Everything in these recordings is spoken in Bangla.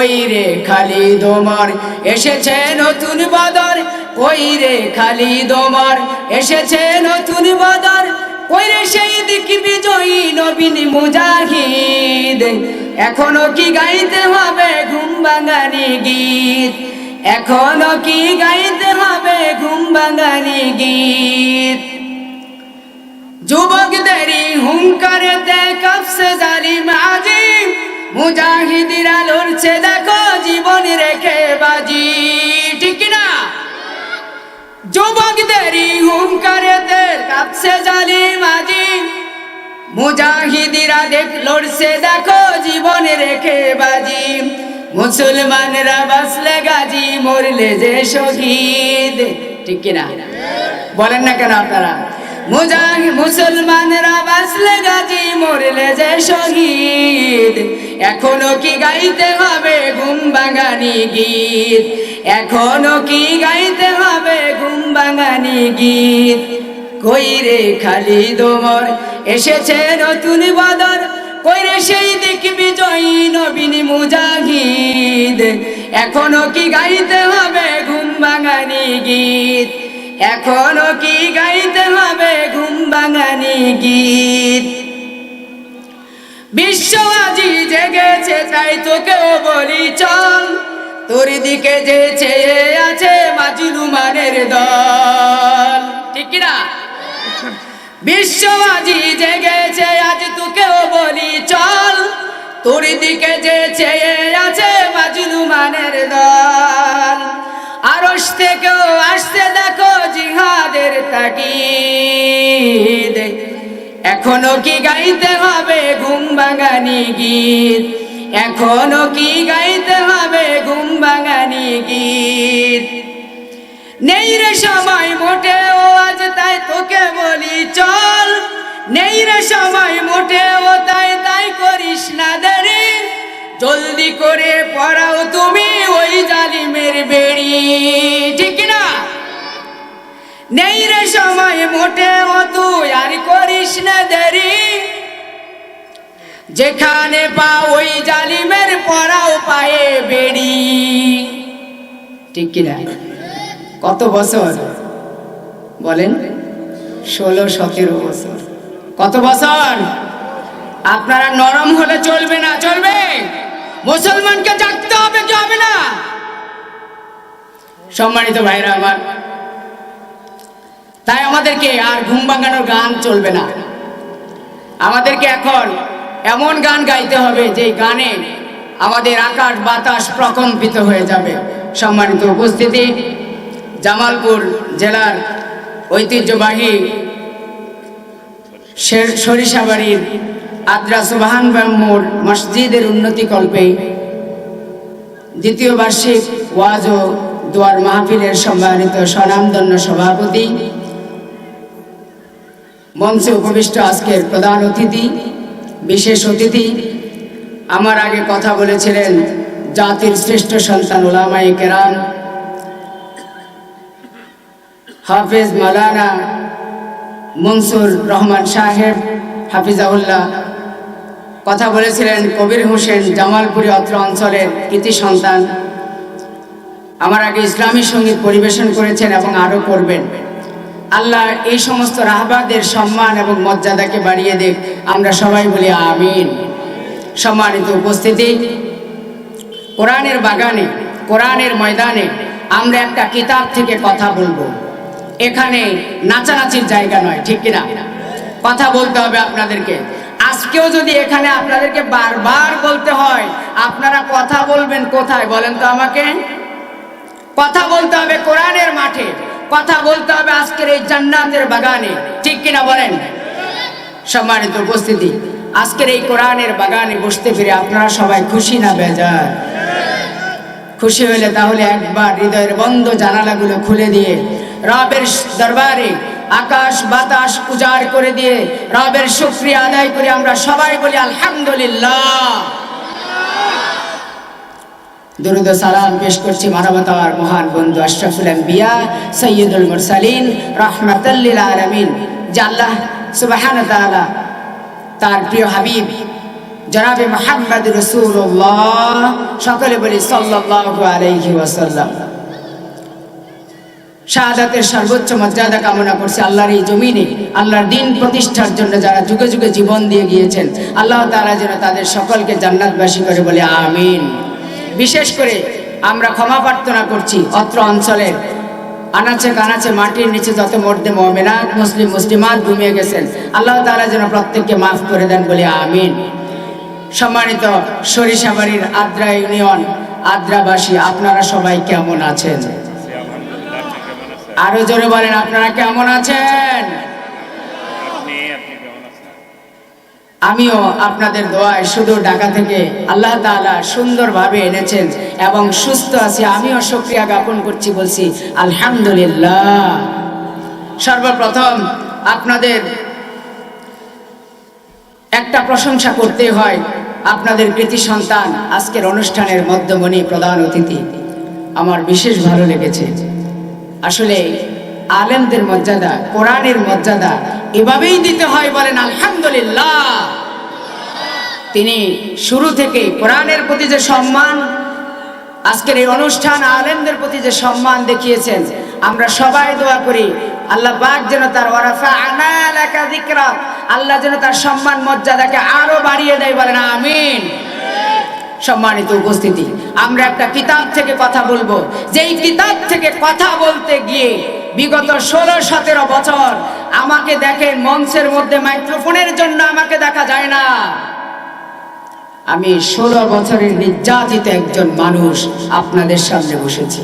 ওই রে খালি দোমার? এসেছে নতুন বদর ওই রে খালি দোমার? এসেছে নতুন বদর ওই রে সেই দিক বিজয়ী নবীন মুজাহিদ? এখনও কি গাইতে হবে ঘুম ভাঙানি গীত? এখনও কি গাইতে হবে ঘুম ভাঙানি গীত? যুবকদেরই হুঙ্কারেতে কাপসে জালিম আজিম। মুজাহিদিরা লড়ছে, দেখো জীবন রেখে বাজি। ঠিক না? যুবকদেরই হুঙ্কারেতে কাপসে জালি আজিম মুজাহিদিরা দেখ লড়ছে, দেখো জীবন রেখে বাজি। মুসলমানরা বাসলে গাজী, মরলে যে শহীদ। ঠিক কিনা বলেন না কেন আপনারা? মুজাহি মুসলমানরা বাসলে গাজী, মরলে যে শহীদ। এখনও কি গাইতে হবে ঘুম বাঙানি গীত? এখনও কি গাইতে হবে ঘুম বাঙানি গীত কইরে খালি দোমর, এসেছে নতুন বদর। কইরে সেই দিক বিজয়ী নবীন মুজাহিদ? এখনও কি গাইতে হবে ঘুম ভাঙানি গীত? এখনও কি গাইতে হবে ঘুম ভাঙানি গীত? বিশ্ব আজি জেগেছে, তাই তোকেও বলি চল। তোর দিকে যে চেয়ে আছে মাজলুমানের দল। ঠিক না? বিশ্ব আজি জেগেছে, আজ তোকেও বলি চল। তোর দিকে যে চেয়ে আছে মাজলুমানের দল। আরস থেকেও আসতে দেখো জিহাদের তাকিদ এখনও কি গাইতে হবে ঘুম বাঙানি গীত? এখনও কি গাইতে হবে ঘুম বাঙানি গীত? নেই রে সময় মোটেও আজ তাই তোকে বলি চল। নেই রে সময় মোটেও তাই তাই করিস না দেরি। জলদি করে পড়াও তুমি ওই জালিমের বেড়ি। সময় মোটেও তুই আর করিস না দেরি। যেখানে পা ওই জালিমের পড়াও পায়ে বেড়ি। ঠিক কিনা? কত বছর? বলেন, ষোলো, সতেরো বছর। কত বছর? আপনারা নরম হলে চলবে না, চলবে। মুসলমানকে জাগতে হবে, কি হবে না? সম্মানিত ভাইরা আমার তাই আমাদেরকে আর ঘুম ভাঙানোর গান চলবে না। আমাদেরকে এখন এমন গান গাইতে হবে যে গানে আমাদের আকাশ বাতাস প্রকম্পিত হয়ে যাবে। সম্মানিত উপস্থিতি, জামালপুর জেলার ঐতিহ্যবাহী সরিষাবাড়ির আদ্রা সুবাহান ব্রাহ্মর মসজিদের উন্নতিকল্পে দ্বিতীয় বার্ষিক ওয়াজ ও দোয়ার মাহফিলের সম্মানিত স্বনামধন্য সভাপতি মঞ্চে উপবিষ্ট আজকের প্রধান অতিথি, বিশেষ অতিথি, আমার আগে কথা বলেছিলেন জাতির শ্রেষ্ঠ সন্তান ওলামাই কেরাম, হাফেজ মালানা মনসুর রহমান সাহেব হাফিজাউল্লাহ কথা বলেছিলেন কবির হোসেন জামালপুরি অত্র অঞ্চলের কৃতি সন্তান। আমার আগে ইসলামী সংগীত পরিবেশন করেছেন এবং আরও করবেন। আল্লাহ এই সমস্ত রাহবাদের সম্মান এবং মর্যাদাকে বাড়িয়ে দেখ আমরা সবাই বলি আমিন। সম্মানিত উপস্থিতি, কোরআনের বাগানে, কোরআনের ময়দানে আমরা একটা কিতাব থেকে কথা বলব। এখানে নাচানাচির জায়গা নয়, ঠিক কিনা? কথা বলতে হবে আপনাদেরকে। আজকেও যদি এখানে আপনাদেরকে বারবার বলতে হয়, আপনারা কথা বলবেন কোথায় বলেন তো আমাকে? কথা বলতে হবে কোরআনের মাঠে। কথা বলতে হবে আজকের এই জান্নাতের বাগানে। ঠিক কিনা বলেন? সম্মানিত উপস্থিতি, আজকের এই কোরআনের বাগানে বসতে পেরে আপনারা সবাই খুশি না বেজার? খুশি হলে তাহলে একবার হৃদয়ের বন্ধ জানালাগুলো খুলে দিয়ে রবের দরবারে আকাশ বাতাস উজাড় করে দিয়ে রবের শুক্রিয়া আদায় করে আমরা সবাই বলি আলহামদুলিল্লাহ। দরুদ সালাম পেশ করছি মানবতার মহান বন্ধু আশরাফুল আম্বিয়া, সৈয়দুল মুরসালিন রহমাতাল্লিল আলামিন। যে আল্লাহ সুবহান তাআলা তার প্রিয় হাবিব, জনাবে মোহাম্মদ রসুল্লাহ সকলে বলি সাল্লাল্লাহু আলাইহি ওয়াসাল্লাম। শাহাদাতের সর্বোচ্চ মর্যাদা কামনা করছে আল্লাহর এই জমিনে, আল্লাহর দিন প্রতিষ্ঠার জন্য যারা যুগে যুগে জীবন দিয়ে গিয়েছেন, আল্লাহ তাআলা যেন তাদের সকলকে জান্নাতবাসী করে বলে আমিন। বিশেষ করে আমরা ক্ষমা প্রার্থনা করছি অত্র অঞ্চলের আনাচে কানাচে মাটির নিচে যত মর্দে মমেনাত, মুসলিম, মুসলিমাত ঘুমিয়ে গেছেন। আল্লাহ তাআলা যেন প্রত্যেককে মাফ করে দেন বলে আমিন। সম্মানিত সরিষাবাড়ির আদ্রা ইউনিয়ন, আদ্রাবাসী, আপনারা সবাই কেমন আছেন? আরও জোরে বলেন, আপনারা কেমন আছেন আপনি আপনি কেমন আছেন আমিও আপনাদের দোয়ায় শুধু ঢাকা থেকে আল্লাহ তাআলা সুন্দরভাবে এনেছেন এবং সুস্থ আছি, আমিও শুকরিয়া জ্ঞাপন করছি, বলছি আলহামদুলিল্লাহ। সর্বপ্রথম আপনাদের একটা প্রশংসা করতে হয় আপনাদের কৃতি সন্তান আজকের অনুষ্ঠানের মধ্যমণি প্রধান অতিথি। আমার বিশেষ ভালো লেগেছে। আসলে আলেমদের মর্যাদা, কোরআনের মর্যাদা এভাবেই দিতে হয় বলেন, আলহামদুলিল্লাহ। তিনি শুরু থেকে কোরআনের প্রতি যে সম্মান, আজকের এই অনুষ্ঠান আলেমদের প্রতি যে সম্মান দেখিয়েছেন, আমরা সবাই দোয়া করি, আল্লাহ পাক যেন তার ওয়ারাফা আনালাকা যিকরা, আল্লাহ যেন তার সম্মান মর্যাদাকে আরও বাড়িয়ে দেয় বলেন, আমিন। সম্মানিত উপস্থিতি, আমরা একটা কিতাব থেকে কথা বলব। যেই কিতাব থেকে কথা বলতে গিয়ে বিগত ষোলো, সতেরো বছর আমাকে দেখেন মঞ্চের মধ্যে মাইক্রোফোনের জন্য আমাকে দেখা যায় না। আমি ষোলো বছরের নির্যাতিত একজন মানুষ আপনাদের সামনে বসেছি।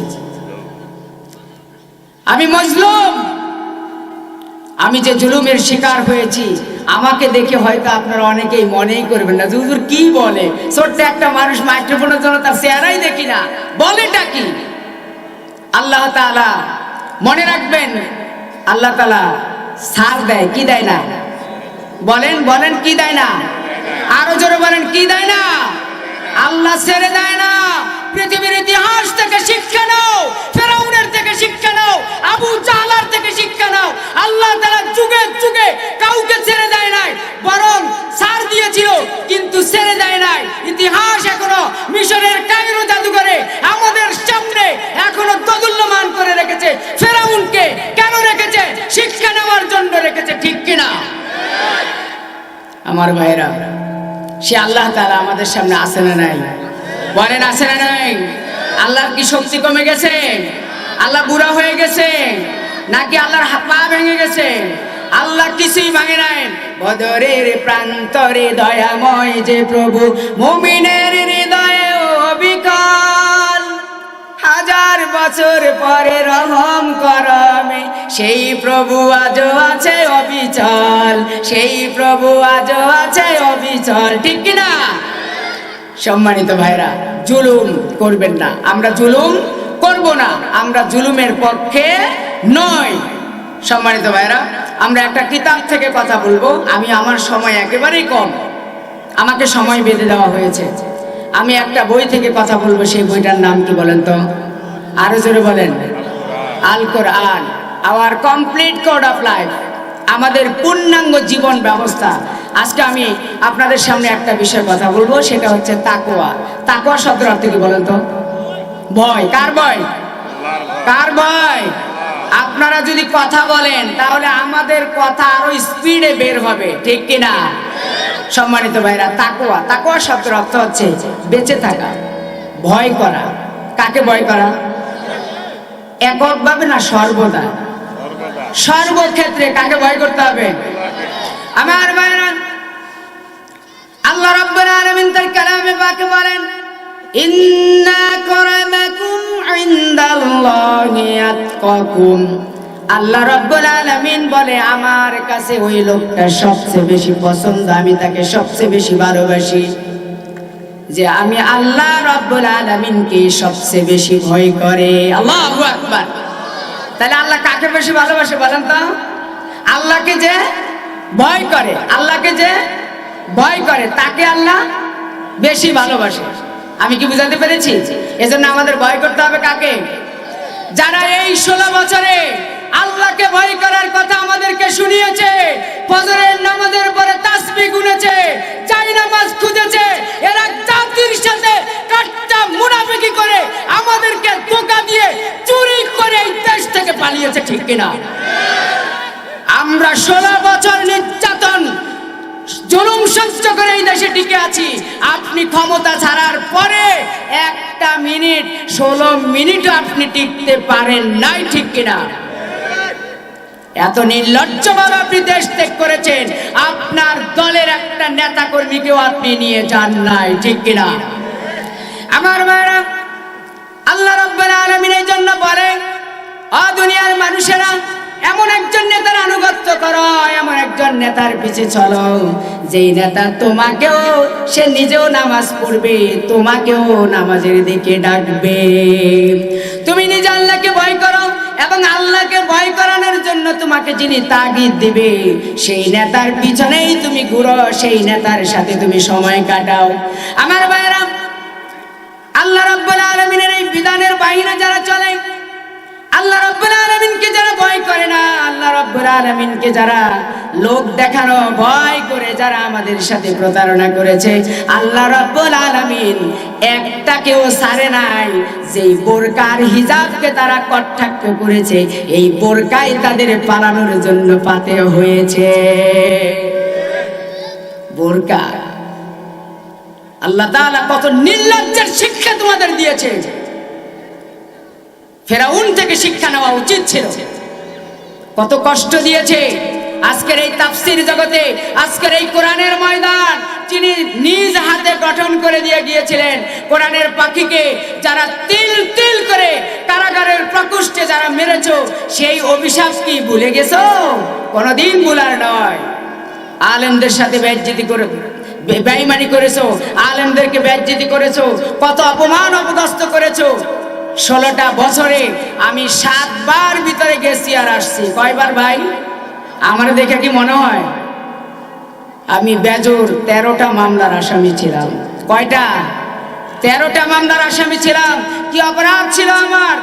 আমি মজলুম। আমি যে জুলুমের শিকার হয়েছি, আমাকে দেখে হয়তো আপনারা অনেকেই মনেই করবেন না যে হুজুর কি বলে? ছোট্ট একটা মানুষ মাইক্রোফোনের জন্য তার চেহারাই দেখি না। বলেটা কি? আল্লাহ তাআলা মনে রাখবেন, আল্লাহ তালা সার দেয়, কি দেয় না? বলেন বলেন, কি দেয় না? আরও জোরে বলেন, কি দেয় না? আল্লাহ ছেড়ে দেয় না। পৃথিবীর ইতিহাস থেকে শিক্ষা নাও, ফেরাউনের থেকে শিক্ষা নাও, আবু জাহলার থেকে শিক্ষা নাও। আল্লাহ তাআলা যুগে যুগে কাউকে ছেড়ে দেয় নাই, বরং ছাড় দিয়েছিল, কিন্তু ছেড়ে দেয় নাই। ইতিহাস এখনও মিশরের কায়রো রেখেছে? ফেরাউনকে কেন রেখেছে? শিক্ষা নেওয়ার জন্য রেখেছে, ঠিক কিনা? আমার ভাইরা সে আল্লাহ তাআলা আমাদের সামনে আসে না নাই? বলেন আসে না নাই? আল্লাহর কি শক্তি কমে গেছে? আল্লাহ বুড়া হয়ে গেছে? নাকি আল্লাহর পা ভেঙে গেছে? আল্লাহ কিছুই ভাঙে নাই? বদরের প্রান্তরে দয়াময় যে প্রভু, মুমিনের হৃদয়ে অবিকল হাজার বছর পরে রহম করমে সেই প্রভু আজও আছে অবিচল। সেই প্রভু আজও আছে অবিচল। ঠিক কিনা সম্মানিত ভাইরা, জুলুম করবেন না। আমরা জুলুম করব না। আমরা জুলুমের পক্ষে নই। সম্মানিত ভাইরা, আমরা একটা কিতাব থেকে কথা বলব। আমি আমার সময় একেবারেই কম। আমাকে সময় বেঁধে দেওয়া হয়েছে। আমি একটা বই থেকে কথা বলব। সেই বইটার নাম কি বলেন তো? আরও জোরে বলেন। Al Quran our complete code of life আমাদের পূর্ণাঙ্গ জীবন ব্যবস্থা। আজকে আমি আপনাদের সামনে একটা বিষয় কথা বলব, সেটা হচ্ছে তাকোয়া তাকোয়া শব্দের অর্থ কি বলেন তো? ভয়। কার ভয়? কার ভয়? আপনারা যদি কথা বলেন, তাহলে আমাদের কথা আরও স্পিডে বের হবে, ঠিক কিনা? সম্মানিত ভাইরা তাকোয়া তাকোয়া শব্দের অর্থ হচ্ছে বেঁচে থাকা, ভয় করা। কাকে ভয় করা? এককভাবে না সর্বদা? সর্বক্ষেত্রে কাকে ভয় করতে হবে? আমার ভাইরা আল্লাহ রাব্বুল আলামিন তার কালামে পাকে বলেন ইন্না করামাকুম ইনদাল্লাহি আতকাকুম। আল্লাহ রাব্বুল আলামিন বলে আমার কাছে ওই লোকটা সবচেয়ে বেশি পছন্দ আমি তাকে সবচেয়ে বেশি ভালোবাসি। যে আমি আল্লাহ রাব্বুল আলামিনকে সবচেয়ে বেশি ভয় করে। আল্লাহু আকবার। তাহলে আল্লাহ কাকে বেশি ভালোবাসে বলেন তো? আল্লাহকে যে ভয় করে, আল্লাহকে যে ভয় করে, তাকে আল্লাহ বেশি ভালোবাসে। আমি কি বুঝাতে পেরেছি? এজন্য আমাদের ভয় করতে হবে কাকে? যারা এই ষোলো বছরে আল্লাহকে ভয় করার কথা আমাদেরকে শুনিয়েছে। ফজরের নামাজের পরে তাসবি গুনেছে চাই নামাজ খুঁজেছে, এরা জাতির সাথে কাট্টা মুনাফিকি করে আমাদেরকে ধোকা দিয়ে চুরি করে এই দেশ থেকে পালিয়েছে, ঠিক কিনা? আমরা ষোলো বছর নির্যাতন, জুলুম সহ্য করে এই দেশে টিকে আছি। আপনি ক্ষমতা ছাড়ার পরে একটা মিনিট, ষোলো মিনিট আপনি টিকতে পারেন নাই, ঠিক কিনা? এত নির্লজ্জভাবে আপনি দেশ ত্যাগ করেছেন, আপনার দলের একটা নেতা কর্মীকেও আপনি নিয়ে যান নাই, ঠিক কিনা? আমার ভাইরা, আল্লাহ রব্বুল এই জন্য বলে অ দুনিয়ার মানুষেরা, এমন একজন নেতার আনুগত্য করো, এমন একজন নেতার পিছে চলো। যেই নেতা তোমাকেও, সে নিজেও নামাজ পড়বে, তোমাকেও নামাজের দিকে ডাকবে। তুমি নিজে আল্লাহকে ভয় করো এবং আল্লাহকে ভয় করানোর জন্য তোমাকে যিনি তাগিদ দিবে, সেই নেতার পিছনেই তুমি ঘুরো, সেই নেতার সাথে তুমি সময় কাটাও। আমার ভাইরা আল্লাহ রাব্বুল আলামিনের এই বিধানের বাইরে যারা চলে আল্লাহ রাব্বুল আলামিনকে যারা ভয় করে না, আল্লাহ রব্বুল আলামিনকে যারা লোক দেখানো ভয় করে, যারা আমাদের সাথে প্রতারণা করেছে, আল্লাহ রাব্বুল আলামিন একটাকেও সারে নাই। যেই বোরকার হিজাবকে তারা কটাক্ষ করেছে, এই বোরকাই তাদের পালানোর জন্য পাতে হয়েছে। বোরকা। আল্লাহ তাআলা কত নির্লজ্জের শিক্ষা তোমাদের দিয়েছে। ফেরাউন থেকে শিক্ষা নেওয়া উচিত ছিল। কত কষ্ট দিয়েছে আজকের এই তাফসির জগতে, আজকের এই কোরআনের ময়দান, যিনি নিজ হাতে গঠন করে দিয়ে গিয়েছিলেন। কোরআনের পাখিকে যারা তিল তিল করে কারাগারের প্রকোষ্ঠে যারা মেরেছো, সেই অভিশাপ কি ভুলে গেছো? কোনোদিন ভুলার নয়। আলেমদের সাথে বেজ্জিতি করে বেঈমানি করেছ, আলেমদেরকে বেজ্জিতি করেছ, কত অপমান অপদস্থ করেছ। ষোলোটা বছরে আমি সাতবার ভিতরে গেছি আর আসছি। কয়বার ভাই? আমার দেখে কি মনে হয়? আমি বেজোর তেরোটা মামলার আসামি ছিলাম। কয়টা? তেরোটা মামলার আসামি ছিলাম। কি অপরাধ ছিল আমার?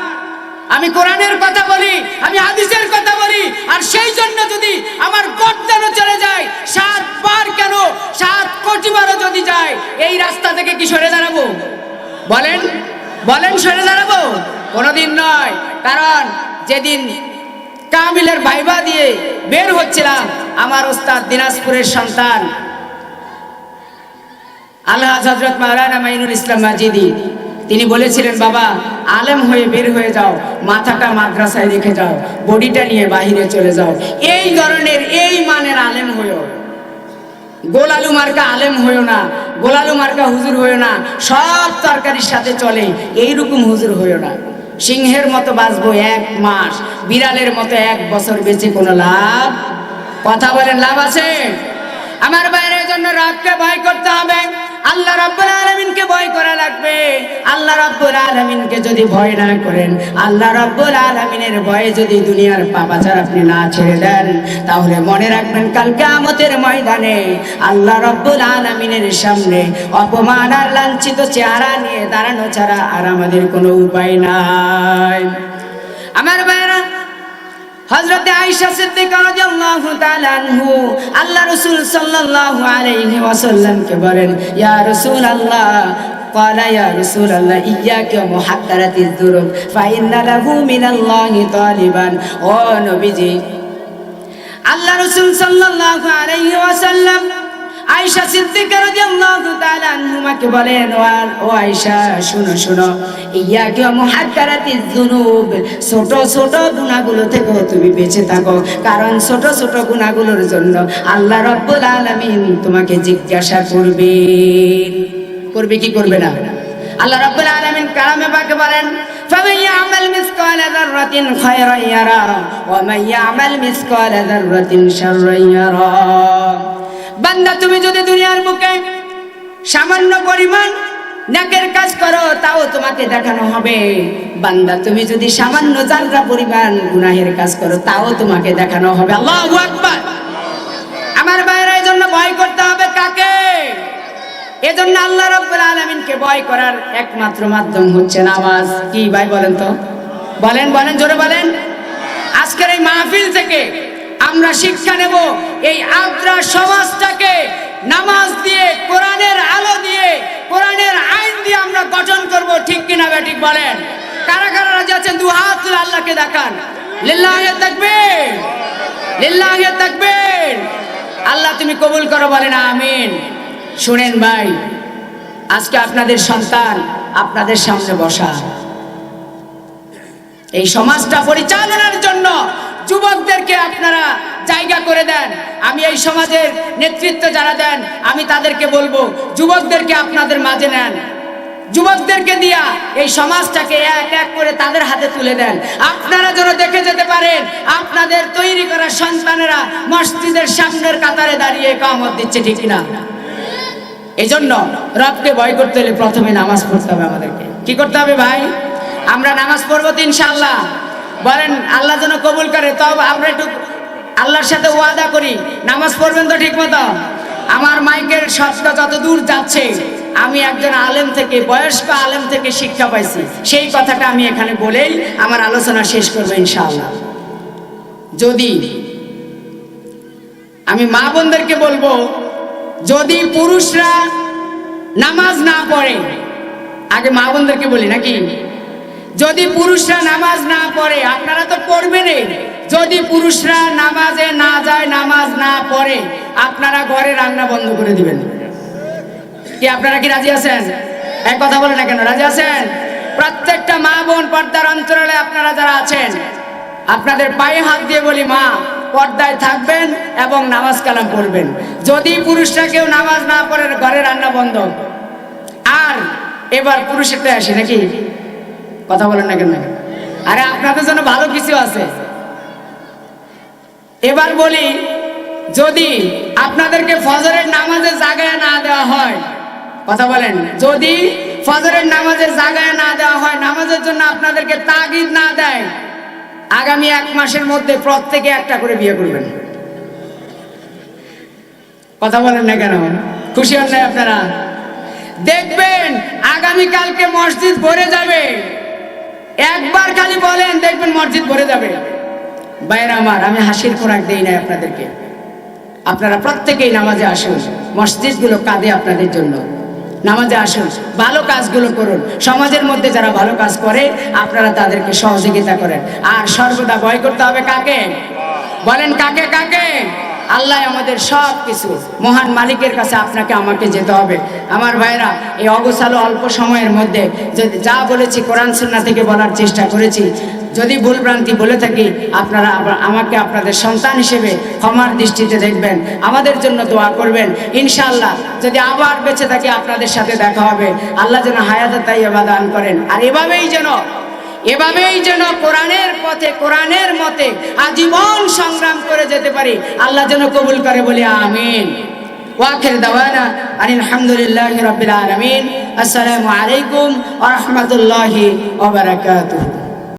আমি কোরআনের কথা বলি, আমি হাদিসের কথা বলি, আর সেই জন্য যদি আমার গর্দানও চলে যায়, সাতবার কেন? সাত কোটি বারও যদি যায়, এই রাস্তা থেকে কি সরে দাঁড়াবো? বলেন। বলেন, সরে দাঁড়াবো। কোনোদিন নয়, কারণ যেদিন কামিলের ভাইবা দিয়ে বের হচ্ছিলাম, আমার ওস্তাদ দিনাজপুরের সন্তান। আল্লাহ হজরত মাওলানা মাইনুল ইসলাম মাজিদি, তিনি বলেছিলেন, বাবা, আলেম হয়ে বের হয়ে যাও, মাথাটা মাদ্রাসায় রেখে যাও, বডিটা নিয়ে বাহিরে চলে যাও। এই ধরনের, এই মানের আলেম হয়েও গোলালু মার্কা আলেম হয়েও না, গোলালু মার্কা হুজুর হয়েও না, সব তরকারির সাথে চলে, এইরকম হুজুর হয়েও না। সিংহের মতো বাঁচবো এক মাস, বিড়ালের মতো এক বছর বেঁচে কোনো লাভ? কথা বলেন, লাভ আছে? আমার জন্য রাগকে ভয় করতে হবে। আল্লাহ রাব্বুল আলামিনকে ভয় করা লাগবে। আল্লাহ রাব্বুল আলামিনকে যদি ভয় না করেন, আল্লাহ রাব্বুল আলামিনের ভয়ে যদি দুনিয়ার পাপাচার আপনি না ছেড়ে দেন, তাহলে মনে রাখবেন কাল কিয়ামতের ময়দানে আল্লাহ রাব্বুল আলামিনের সামনে অপমান আর লাঞ্ছিত চেহারা নিয়ে দাঁড়ানো ছাড়া আর আমাদের কোনো উপায় নাই। আমার ভাইরা হযরতে আয়েশা সিদ্দিকা রাদিয়াল্লাহু তাআলা আনহু আল্লাহ রাসূল সাল্লাল্লাহু আলাইহি ওয়াসাল্লামকে বলেন ইয়া রাসূলুল্লাহ قال يا رسول الله إياك ومحقرة الذنوب فإن له من الله طالبا ও নবীজি আল্লাহ রাসূল সাল্লাল্লাহু আলাইহি ওয়াসাল্লাম আয়েশা সিদ্দিকা রাদিয়াল্লাহু তাআলা আনহুমাকে বলেন ও আর- ও আয়েশা শুনো শুনো ইয়াকে মুহাদ্দারাতিজ যুনুব ছোট ছোট গুনাহগুলো থেকে তুমি বেঁচে থাকো কারণ ছোট ছোট গুনাহগুলোর জন্য আল্লাহ রাব্বুল আলামিন তোমাকে জিজ্ঞাসা করবে করবে কি করবে না আল্লাহ রাব্বুল আলামিন কালামে পাকে বলেন فمن يعمل مثقال ذرة خيرا يرى ومن يعمل مثقال ذرة شرا يرى বান্দা, তুমি যদি দুনিয়ার বুকে সামান্য পরিমাণ নাকের কাজ করো, তাও তোমাকে দেখানো হবে। বান্দা, তুমি যদি সামান্য জালরা পরিমাণ গুনাহের কাজ করো, তাও তোমাকে দেখানো হবে। আল্লাহু আকবার। আমার বাইরে জন্য ভয় করতে হবে কাকে? এজন্য আল্লাহ রাব্বুল আলামিনকে ভয় করার একমাত্র মাধ্যম হচ্ছে নামাজ। কি ভাই বলেন তো? বলেন বলেন, জোরে বলেন। আজকের এই মাহফিল থেকে আমরা শিক্ষা নেব। এই আদ্রা সমাজটাকে নামাজ দিয়ে, কোরআনের আলো দিয়ে, কোরআনের আইন দিয়ে আমরা গঠন করব, ঠিক কিনা ব্যাটিক বলেন? কারা কারা রাজি আছেন? দু হাত তুলে আল্লাহকে দেখান। লিল্লাহে তাকবীর। লিল্লাহে তাকবীর। আল্লাহ তুমি কবুল করো, বলেন আমিন। শুনেন ভাই, আজকে আপনাদের সন্তান আপনাদের সামনে বসা। এই সমাজটা পরিচালনার জন্য যুবকদেরকে আপনারা জায়গা করে দেন। আমি এই সমাজের নেতৃত্ব যারা দেন, আমি তাদেরকে বলব, যুবকদেরকে আপনাদের মাঝে নেন। যুবকদেরকে দিয়া এই সমাজটাকে এক এক করে তাদের হাতে তুলে দেন। আপনারা যেন দেখে যেতে পারেন, আপনাদের তৈরি করা সন্তানেরা মসজিদের সামনের কাতারে দাঁড়িয়ে কামত দিচ্ছে, ঠিক না এই জন্য রবকে ভয় করতে হলে প্রথমে নামাজ পড়তে হবে আমাদেরকে। কি করতে হবে ভাই? আমরা নামাজ পড়ব তো ইনশাআল্লাহ। বলেন, আল্লাহ যেন কবুল করে। তবে আমরা একটু আল্লাহর সাথে ওয়াদা করি, নামাজ পড়বেন তো ঠিক মতো আমার মাইকের শব্দ যত দূর যাচ্ছে, আমি একজন আলেম থেকে, বয়স্ক আলেম থেকে শিক্ষা পাইছি। সেই কথাটা আমি এখানে বলেই আমার আলোচনা শেষ করব ইনশাআল্লাহ। যদি আমি মা বোনদেরকে বলব, যদি পুরুষরা নামাজ না পড়ে, আগে মা বোনদেরকে বলি নাকি? যদি পুরুষরা নামাজ না পড়ে, আপনারা তো পড়বেনই যদি পুরুষরা নামাজে না যায়, নামাজ না পড়ে, আপনারা ঘরে রান্না বন্ধ করে দিবেন। কি, আপনারা কি রাজি আছেন? এক কথা বলে না কেন, রাজি আছেন? প্রত্যেকটা মা বোন পর্দার অন্তরালে আপনারা যারা আছেন, আপনাদের পায়ে হাত দিয়ে বলি, মা, পর্দায় থাকবেন এবং নামাজ কালাম পড়বেন। যদি পুরুষরা কেউ নামাজ না পড়ে, ঘরে রান্না বন্ধ। আর এবার পুরুষেরটা আসে নাকি? কথা বলেন না কেন? আরে আপনাদের জন্য ভালো কিছু আছে। এবার বলি, যদি আপনাদেরকে ফজরের নামাজে জাগায় না দেওয়া হয়, কথা বলেন, যদি ফজরের নামাজে জাগায় না দেওয়া হয়, নামাজের জন্য আপনাদেরকে তাগিদ না দেয়, আগামী এক মাসের মধ্যে প্রত্যেকে একটা করে বিয়ে করবেন। কথা বলেন না কেন? খুশি হন আপনারা? দেখবেন আগামী কালকে মসজিদ ভরে যাবে। একবার খালি বলেন, দেখবেন মসজিদ ভরে যাবে। বাইরে আমার, আমি হাসির খোরাক দেই নাই আপনাদেরকে। আপনারা প্রত্যেকেই নামাজে আসুন, মসজিদগুলো কাঁদে আপনাদের জন্য। নামাজে আসুন, ভালো কাজগুলো করুন। সমাজের মধ্যে যারা ভালো কাজ করে, আপনারা তাদেরকে সহযোগিতা করেন। আর সর্বদা ভয় করতে হবে কাকে? বলেন কাকে কাকে? আল্লাহ আমাদের সব কিছু। মহান মালিকের কাছে আপনাকে আমাকে যেতে হবে। আমার ভাইরা, এই অগোছালো অল্প সময়ের মধ্যে যদি যা বলেছি কোরআন সুন্না থেকে বলার চেষ্টা করেছি, যদি ভুলভ্রান্তি বলে থাকি, আপনারা আমাকে আপনাদের সন্তান হিসেবে ক্ষমার দৃষ্টিতে দেখবেন, আমাদের জন্য দোয়া করবেন। ইনশাআল্লাহ, যদি আবার বেঁচে থাকি, আপনাদের সাথে দেখা হবে। আল্লাহ যেন হায়াত তাই দান করেন। আর এভাবেই যেন এভাবেই যেন কোরআনের পথে, কোরআনের মতে আজীবন সংগ্রাম করে যেতে পারি। আল্লাহ যেন কবুল করে বলে, আমিন। ওয়াখের দাওয়ানা আলহামদুলিল্লাহ রবিল আলমিন। আসসালামু আলাইকুম আহমতুল্লাহি রাহমাতুল্লাহি